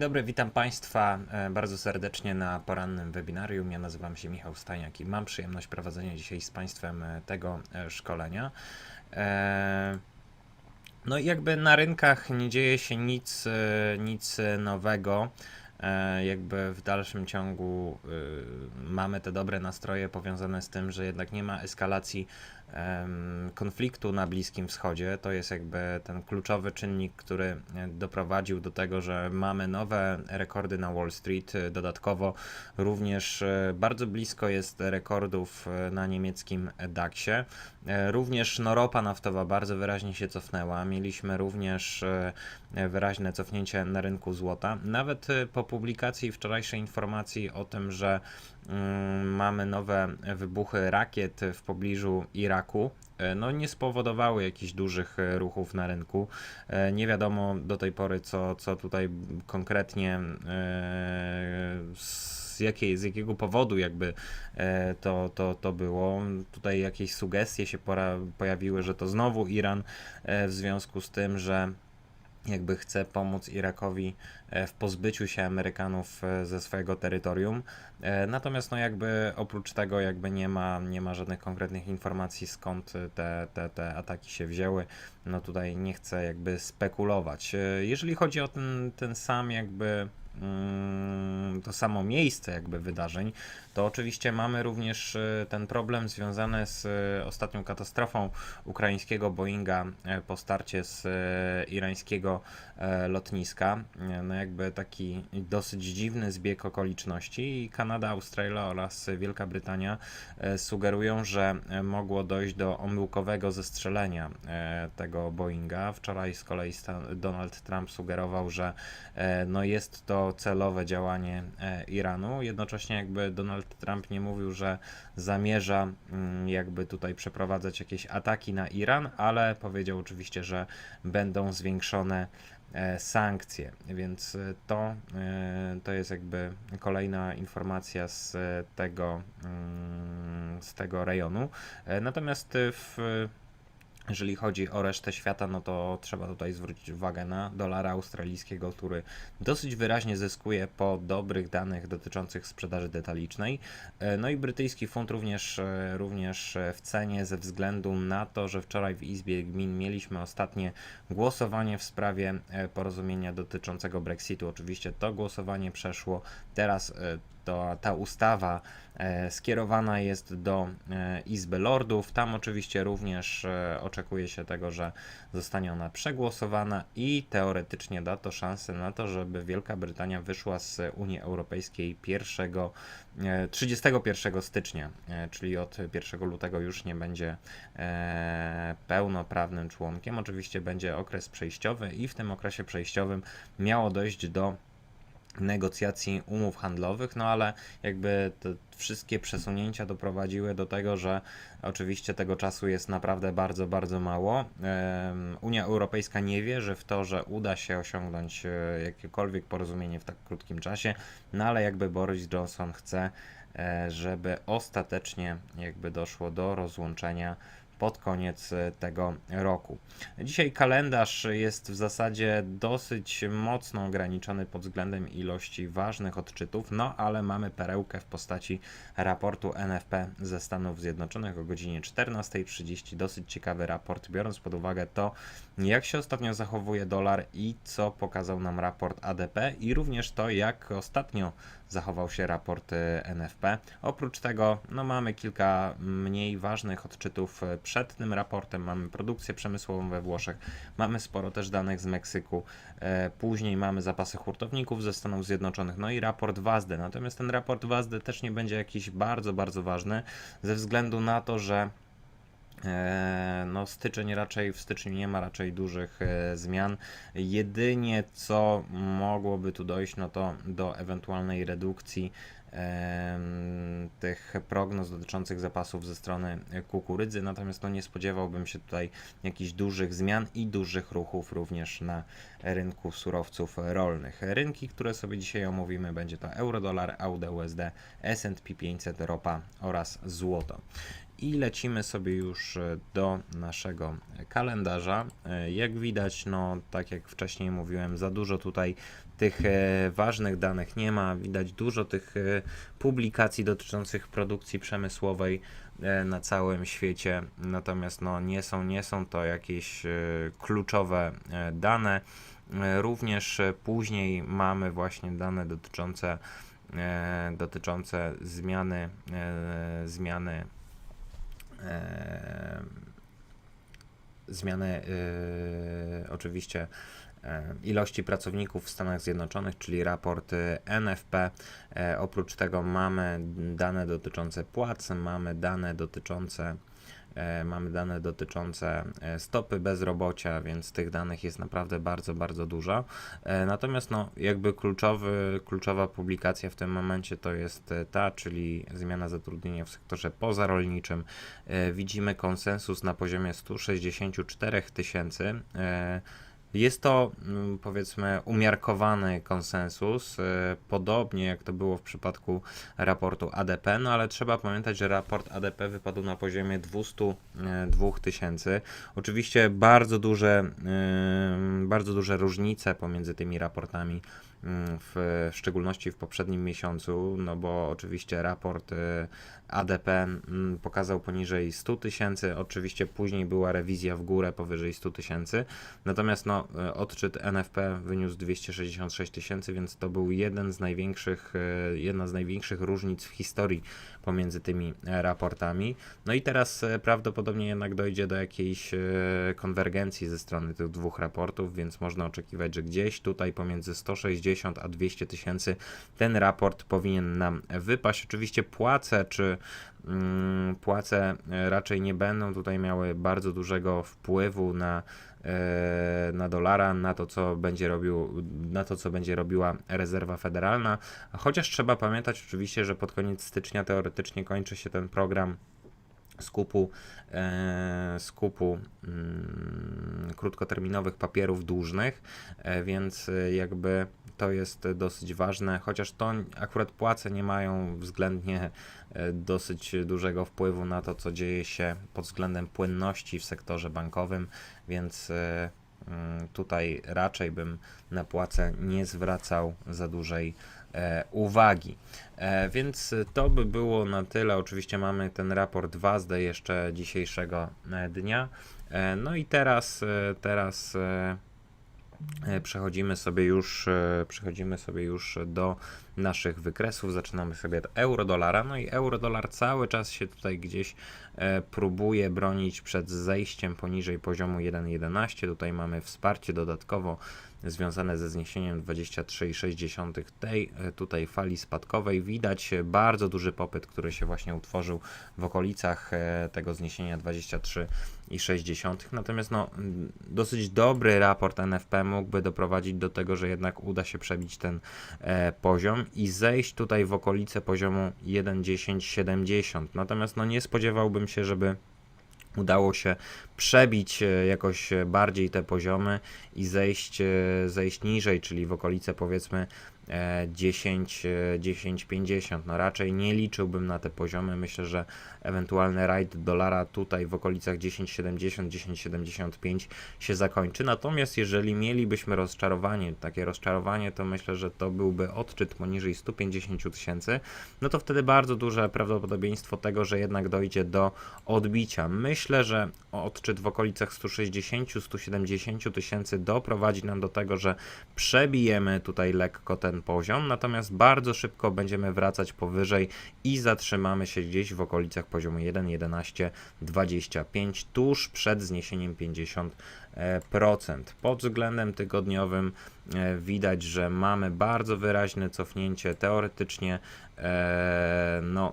Dzień dobry, witam Państwa e, bardzo serdecznie na porannym webinarium. Ja nazywam się Michał Stajniak i mam przyjemność prowadzenia dzisiaj z Państwem e, tego e, szkolenia. No i jakby na rynkach nie dzieje się nic, nic nowego. Jakby w dalszym ciągu mamy te dobre nastroje powiązane z tym, że jednak nie ma eskalacji konfliktu na Bliskim Wschodzie. To jest jakby ten kluczowy czynnik, który e, doprowadził do tego, że mamy nowe rekordy na Wall Street. E, Dodatkowo również e, bardzo blisko jest rekordów na niemieckim DAX-ie. Również no, ropa naftowa bardzo wyraźnie się cofnęła. Mieliśmy również wyraźne cofnięcie na rynku złota. Nawet po publikacji wczorajszej informacji o tym, że mamy nowe wybuchy rakiet w pobliżu Iraku, e, no nie spowodowały jakichś dużych e, ruchów na rynku. E, Nie wiadomo do tej pory, co, co tutaj konkretnie z, jakiej, z jakiego powodu jakby to, to, to było. Tutaj jakieś sugestie się pora, pojawiły, że to znowu Iran w związku z tym, że jakby chce pomóc Irakowi e, w pozbyciu się Amerykanów e, ze swojego terytorium. E, Natomiast no jakby oprócz tego jakby nie ma, nie ma żadnych konkretnych informacji skąd te, te, te ataki się wzięły. No tutaj nie chcę jakby spekulować. Jeżeli chodzi o ten, ten sam jakby mm, to samo miejsce jakby wydarzeń, to oczywiście mamy również e, ten problem związany z e, ostatnią katastrofą ukraińskiego Boeinga e, po starcie z irańskiego lotniska. No jakby taki dosyć dziwny zbieg okoliczności i Kanada, Australia oraz Wielka Brytania sugerują, że mogło dojść do omyłkowego zestrzelenia tego Boeinga. Wczoraj z kolei Donald Trump sugerował, że no jest to celowe działanie Iranu. Jednocześnie jakby Donald Trump nie mówił, że zamierza mm, jakby tutaj przeprowadzać jakieś ataki na Iran, ale powiedział oczywiście, że będą zwiększone e, sankcje, więc e, to, e, to jest jakby kolejna informacja z tego, mm, z tego rejonu. Natomiast w jeżeli chodzi o resztę świata, no to trzeba tutaj zwrócić uwagę na dolara australijskiego, który dosyć wyraźnie zyskuje po dobrych danych dotyczących sprzedaży detalicznej. E, No i brytyjski funt również, e, również w cenie ze względu na to, że wczoraj w Izbie Gmin mieliśmy ostatnie głosowanie w sprawie e, porozumienia dotyczącego Brexitu. Oczywiście to głosowanie przeszło. Teraz to, ta ustawa e, skierowana jest do e, Izby Lordów. Tam oczywiście również e, oczekuje się tego, że zostanie ona przegłosowana i teoretycznie da to szansę na to, żeby Wielka Brytania wyszła z Unii Europejskiej 1, e, 31 stycznia, czyli od 1 lutego już nie będzie pełnoprawnym członkiem. Oczywiście będzie okres przejściowy i w tym okresie przejściowym miało dojść do negocjacji umów handlowych, no ale jakby te wszystkie przesunięcia doprowadziły do tego, że oczywiście tego czasu jest naprawdę bardzo, bardzo mało. Unia Europejska nie wierzy w to, że uda się osiągnąć e, jakiekolwiek porozumienie w tak krótkim czasie, no ale jakby Boris Johnson chce, e, żeby ostatecznie jakby doszło do rozłączenia pod koniec e, tego roku. Dzisiaj kalendarz jest w zasadzie dosyć mocno ograniczony pod względem ilości ważnych odczytów, no ale mamy perełkę w postaci raportu NFP ze Stanów Zjednoczonych o godzinie 14.30. Dosyć ciekawy raport, biorąc pod uwagę to, jak się ostatnio zachowuje dolar i co pokazał nam raport ADP i również to, jak ostatnio zachował się raport e, NFP. Oprócz tego no, mamy kilka mniej ważnych odczytów e, przed tym raportem. Mamy produkcję przemysłową we Włoszech, mamy sporo też danych z Meksyku. E, Później mamy zapasy hurtowników ze Stanów Zjednoczonych, no i raport WASD. Natomiast ten raport WASD też nie będzie jakiś bardzo, bardzo ważny ze względu na to, że No, styczeń raczej, w styczniu nie ma raczej dużych e, zmian. Jedynie co mogłoby tu dojść, no to do ewentualnej redukcji tych prognoz dotyczących zapasów ze strony kukurydzy, natomiast no nie spodziewałbym się tutaj jakichś dużych zmian i dużych ruchów również na rynku surowców rolnych. Rynki, które sobie dzisiaj omówimy, będzie to euro-dolar, AUD-USD, S&P 500, ropa oraz złoto. I lecimy sobie już e, do naszego kalendarza. E, Jak widać, no tak jak wcześniej mówiłem, za dużo tutaj tych e, ważnych danych nie ma. Widać dużo tych publikacji dotyczących produkcji przemysłowej na całym świecie, natomiast no, nie, są, nie są to jakieś kluczowe dane. Również później mamy właśnie dane dotyczące, dotyczące zmiany, zmiany zmiany e, oczywiście ilości pracowników w Stanach Zjednoczonych, czyli raport e, NFP. E, Oprócz tego mamy dane dotyczące płac, mamy dane dotyczące Mamy dane dotyczące e, stopy bezrobocia, więc tych danych jest naprawdę bardzo, bardzo dużo. E, Natomiast no, jakby kluczowy, kluczowa publikacja w tym momencie to jest e, ta, czyli zmiana zatrudnienia w sektorze pozarolniczym. E, Widzimy konsensus na poziomie 164 tysięcy. Jest to mm, powiedzmy umiarkowany konsensus, e, podobnie jak to było w przypadku raportu ADP, no ale trzeba pamiętać, że raport ADP wypadł na poziomie 202 tysięcy. Oczywiście bardzo duże, ym, bardzo duże różnice pomiędzy tymi raportami, ym, w, w szczególności w poprzednim miesiącu, no bo oczywiście raport y, ADP mm, pokazał poniżej 100 tysięcy, oczywiście później była rewizja w górę powyżej 100 tysięcy, natomiast no, y, odczyt NFP wyniósł 266 tysięcy, więc to był jeden z największych, y, jedna z największych różnic w historii pomiędzy tymi e, raportami. No i teraz e, prawdopodobnie jednak dojdzie do jakiejś e, konwergencji ze strony tych dwóch raportów, więc można oczekiwać, że gdzieś tutaj pomiędzy 160 a 200 tysięcy ten raport powinien nam wypaść. Oczywiście płace czy płace e, raczej nie będą tutaj miały bardzo dużego wpływu na e, na dolara, na to, co będzie robił, na to, co będzie robiła rezerwa federalna. Chociaż trzeba pamiętać oczywiście, że pod koniec stycznia teoretycznie kończy się ten program skupu, e, skupu mm, krótkoterminowych papierów dłużnych, e, więc e, jakby to jest dosyć ważne, chociaż to akurat płace nie mają względnie e, dosyć dużego wpływu na to, co dzieje się pod względem płynności w sektorze bankowym, więc e, mm, tutaj raczej bym na płace nie zwracał za dużej e, uwagi. Więc to by było na tyle. Oczywiście mamy ten raport WASD jeszcze dzisiejszego dnia. No i teraz, teraz przechodzimy sobie już, e, przechodzimy sobie już do naszych wykresów. Zaczynamy sobie od euro-dolara. No i euro-dolar cały czas się tutaj gdzieś e, próbuje bronić przed zejściem poniżej poziomu 1,11. Tutaj mamy wsparcie dodatkowo związane ze zniesieniem 23,6 tej e, tutaj fali spadkowej. Widać e, bardzo duży popyt, który się właśnie utworzył w okolicach e, tego zniesienia 23,6. Natomiast no, mm, dosyć dobry raport NFP mógłby doprowadzić do tego, że jednak uda się przebić ten poziom i zejść tutaj w okolice poziomu 1,1070. Natomiast no, nie spodziewałbym się, żeby udało się przebić e, jakoś e, bardziej te poziomy i zejść, e, zejść niżej, czyli w okolice powiedzmy 10, 10,50. No raczej nie liczyłbym na te poziomy. Myślę, że ewentualny rajd dolara tutaj w okolicach 10,70, 10,75 się zakończy. Natomiast jeżeli mielibyśmy rozczarowanie, takie rozczarowanie, to myślę, że to byłby odczyt poniżej 150 tysięcy, no to wtedy bardzo duże prawdopodobieństwo tego, że jednak dojdzie do odbicia. Myślę, że odczyt w okolicach 160-170 tysięcy doprowadzi nam do tego, że przebijemy tutaj lekko ten poziom, natomiast bardzo szybko będziemy wracać powyżej i zatrzymamy się gdzieś w okolicach poziomu 1,1125 tuż przed zniesieniem 50%. Pod względem tygodniowym e, widać, że mamy bardzo wyraźne cofnięcie. Teoretycznie, e, no,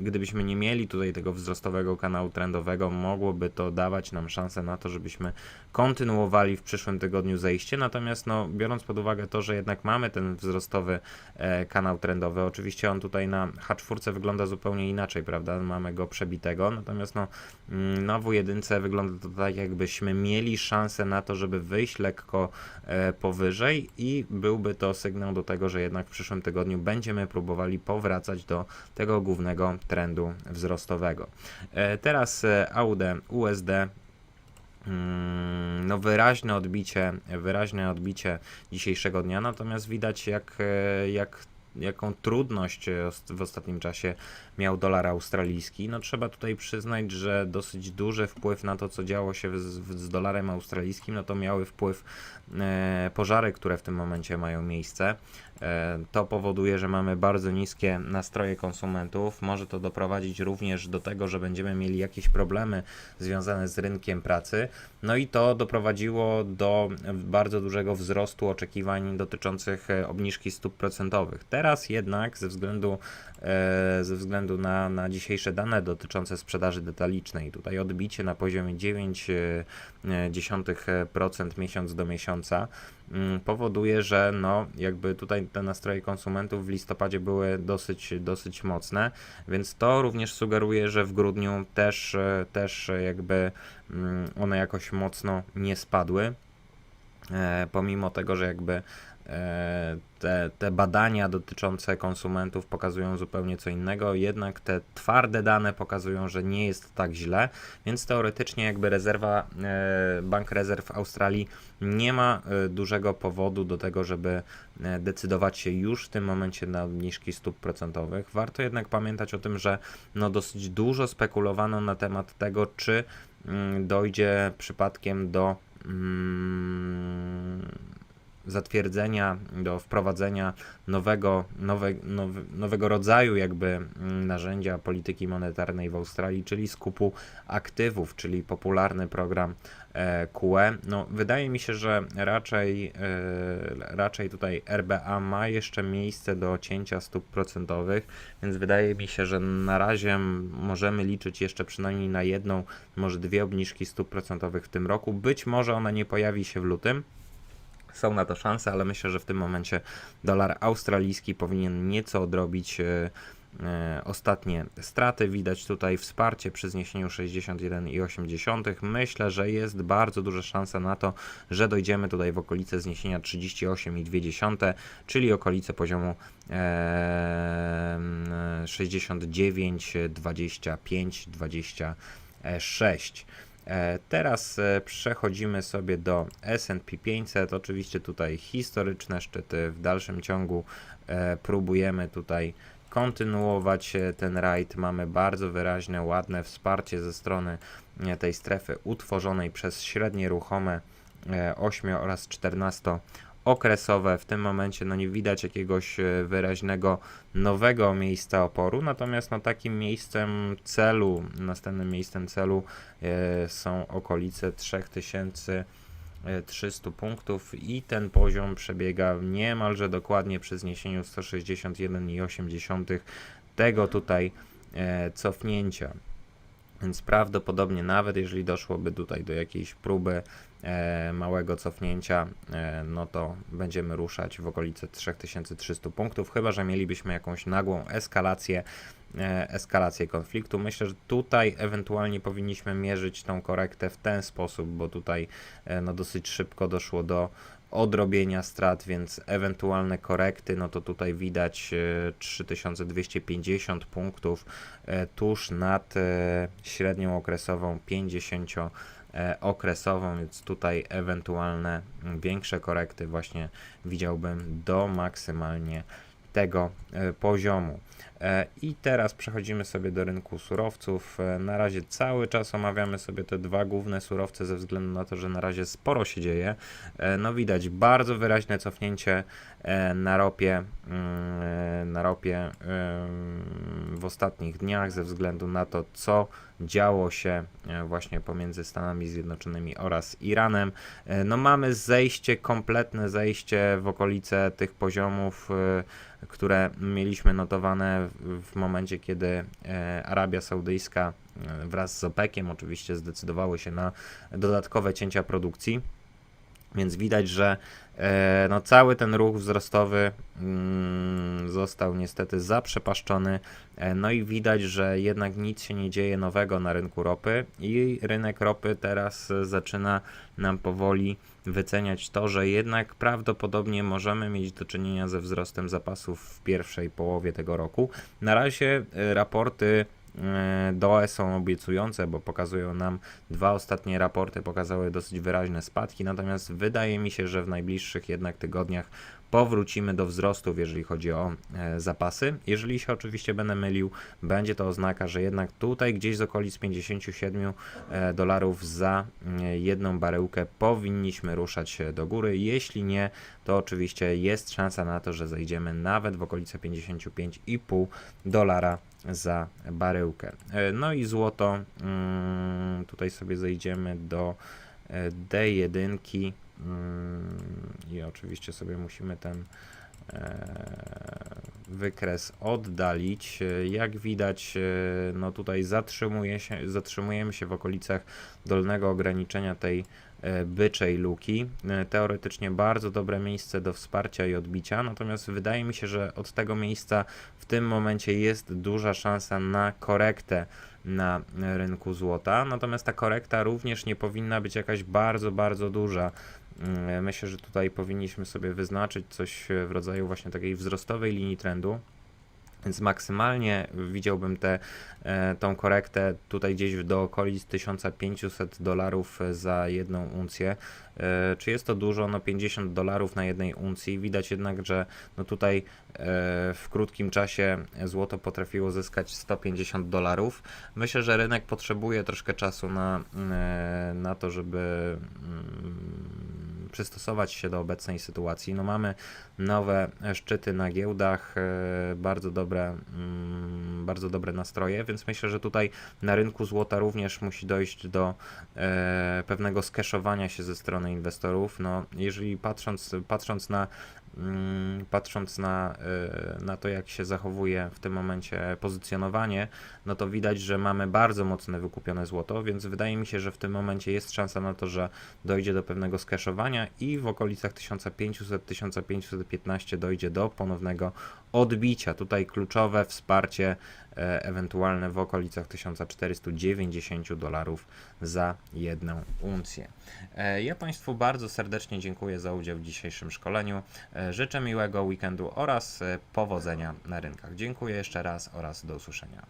gdybyśmy nie mieli tutaj tego wzrostowego kanału trendowego, mogłoby to dawać nam szansę na to, żebyśmy kontynuowali w przyszłym tygodniu zejście. Natomiast, no, biorąc pod uwagę to, że jednak mamy ten wzrostowy e, kanał trendowy, oczywiście on tutaj na H4 wygląda zupełnie inaczej, prawda? Mamy go przebitego, natomiast no, mm, na W1 wygląda to tak, jakbyśmy mieli szansę na to, żeby wyjść lekko e, powyżej i byłby to sygnał do tego, że jednak w przyszłym tygodniu będziemy próbowali powracać do tego głównego trendu wzrostowego. E, Teraz AUD USD no wyraźne odbicie, wyraźne odbicie dzisiejszego dnia, natomiast widać jak, e, jak jaką trudność w ostatnim czasie miał dolar australijski. No trzeba tutaj przyznać, że dosyć duży wpływ na to, co działo się z, z dolarem australijskim, no to miały wpływ e, pożary, które w tym momencie mają miejsce. E, To powoduje, że mamy bardzo niskie nastroje konsumentów. Może to doprowadzić również do tego, że będziemy mieli jakieś problemy związane z rynkiem pracy. No i to doprowadziło do bardzo dużego wzrostu oczekiwań dotyczących e, obniżki stóp procentowych. Teraz jednak ze względu, e, ze względu na, na dzisiejsze dane dotyczące sprzedaży detalicznej, tutaj odbicie na poziomie 0,9% miesiąc do miesiąca powoduje, że no jakby tutaj te nastroje konsumentów w listopadzie były dosyć, dosyć mocne, więc to również sugeruje, że w grudniu też, e, też jakby mm, one jakoś mocno nie spadły. E, pomimo tego, że jakby te, te badania dotyczące konsumentów pokazują zupełnie co innego, jednak te twarde dane pokazują, że nie jest tak źle, więc teoretycznie jakby rezerwa, e, Bank Rezerw Australii nie ma e, dużego powodu do tego, żeby e, decydować się już w tym momencie na obniżki stóp procentowych. Warto jednak pamiętać o tym, że no dosyć dużo spekulowano na temat tego, czy mm, dojdzie przypadkiem do mm, zatwierdzenia, do wprowadzenia nowego, nowe, nowy, nowego rodzaju jakby mm, narzędzia polityki monetarnej w Australii, czyli skupu aktywów, czyli popularny program e, QE. No, wydaje mi się, że raczej, e, raczej tutaj RBA ma jeszcze miejsce do cięcia stóp procentowych, więc wydaje mi się, że na razie możemy liczyć jeszcze przynajmniej na jedną, może dwie obniżki stóp procentowych w tym roku. Być może ona nie pojawi się w lutym. Są na to szanse, ale myślę, że w tym momencie dolar australijski powinien nieco odrobić e, e, ostatnie straty. Widać tutaj wsparcie przy zniesieniu 61,8. Myślę, że jest bardzo duża szansa na to, że dojdziemy tutaj w okolice zniesienia 38,2, czyli okolice poziomu e, 69, 25, 26. E, Teraz e, przechodzimy sobie do S&P 500. Oczywiście tutaj historyczne szczyty. W dalszym ciągu e, próbujemy tutaj kontynuować ten rajd. Mamy bardzo wyraźne, ładne wsparcie ze strony tej strefy utworzonej przez średnie ruchome e, 8 oraz 14 okresowe. W tym momencie no nie widać jakiegoś e, wyraźnego nowego miejsca oporu, natomiast no takim miejscem celu, następnym miejscem celu e, są okolice 3300 punktów i ten poziom przebiega niemalże dokładnie przy zniesieniu 161,8 tego tutaj e, cofnięcia. Więc prawdopodobnie nawet jeżeli doszłoby tutaj do jakiejś próby e, małego cofnięcia, e, no to będziemy ruszać w okolice 3300 punktów, chyba że mielibyśmy jakąś nagłą eskalację, e, eskalację konfliktu. Myślę, że tutaj ewentualnie powinniśmy mierzyć tą korektę w ten sposób, bo tutaj e, no dosyć szybko doszło do odrobienia strat, więc ewentualne korekty, no to tutaj widać e, 3250 punktów e, tuż nad e, średnią okresową 50 e, okresową, więc tutaj ewentualne m, większe korekty właśnie widziałbym do maksymalnie tego e, poziomu. E, I teraz przechodzimy sobie do rynku surowców. E, Na razie cały czas omawiamy sobie te dwa główne surowce ze względu na to, że na razie sporo się dzieje. E, No widać bardzo wyraźne cofnięcie na ropie, mm, na ropie w ostatnich dniach ze względu na to, co działo się właśnie pomiędzy Stanami Zjednoczonymi oraz Iranem. No mamy zejście, kompletne zejście w okolice tych poziomów, które mieliśmy notowane w- momencie, kiedy e, Arabia Saudyjska e, wraz z OPEC-iem oczywiście zdecydowały się na dodatkowe cięcia produkcji. Więc widać, że e, no, cały ten ruch wzrostowy mm, został niestety zaprzepaszczony. No i widać, że jednak nic się nie dzieje nowego na rynku ropy i rynek ropy teraz zaczyna nam powoli wyceniać to, że jednak prawdopodobnie możemy mieć do czynienia ze wzrostem zapasów w pierwszej połowie tego roku. Na razie e, raporty DOE są obiecujące, bo pokazują nam dwa ostatnie raporty, pokazały dosyć wyraźne spadki, natomiast wydaje mi się, że w najbliższych jednak tygodniach powrócimy do wzrostów, jeżeli chodzi o e, zapasy. Jeżeli się oczywiście będę mylił, będzie to oznaka, że jednak tutaj gdzieś z okolic 57 e, dolarów za e, jedną baryłkę powinniśmy ruszać e, do góry. Jeśli nie, to oczywiście jest szansa na to, że zejdziemy nawet w okolice 55,5 dolara za baryłkę. E, No i złoto, mm, tutaj sobie zejdziemy do e, D1 mm, i oczywiście sobie musimy ten e, wykres oddalić. Jak widać, no tutaj zatrzymuje się, zatrzymujemy się w okolicach dolnego ograniczenia tej byczej luki. E, Teoretycznie bardzo dobre miejsce do wsparcia i odbicia, natomiast wydaje mi się, że od tego miejsca w tym momencie jest duża szansa na korektę na rynku złota. Natomiast ta korekta również nie powinna być jakaś bardzo, bardzo duża. Mm, Myślę, że tutaj powinniśmy sobie wyznaczyć coś w rodzaju właśnie takiej wzrostowej linii trendu. Więc maksymalnie widziałbym tę e, tą korektę tutaj gdzieś do okolic 1500 dolarów za jedną uncję. E, czy jest to dużo? No 50 dolarów na jednej uncji. Widać jednak, że no tutaj e, w krótkim czasie złoto potrafiło zyskać 150 dolarów. Myślę, że rynek potrzebuje troszkę czasu na, na to, żeby mm, przystosować się do obecnej sytuacji. No mamy nowe szczyty na giełdach, bardzo dobre, mm, bardzo dobre nastroje, więc myślę, że tutaj na rynku złota również musi dojść do e, pewnego skeszowania się ze strony inwestorów. No, jeżeli patrząc, patrząc na patrząc na, e, na to, jak się zachowuje w tym momencie pozycjonowanie, no to widać, że mamy bardzo mocne wykupione złoto, więc wydaje mi się, że w tym momencie jest szansa na to, że dojdzie do pewnego skeszowania i w okolicach 1500-1515 dojdzie do ponownego odbicia. Tutaj kluczowe wsparcie ewentualne w okolicach 1490 dolarów za jedną uncję. E, Ja Państwu bardzo serdecznie dziękuję za udział w dzisiejszym szkoleniu. E, Życzę miłego weekendu oraz e, powodzenia na rynkach. Dziękuję jeszcze raz oraz do usłyszenia.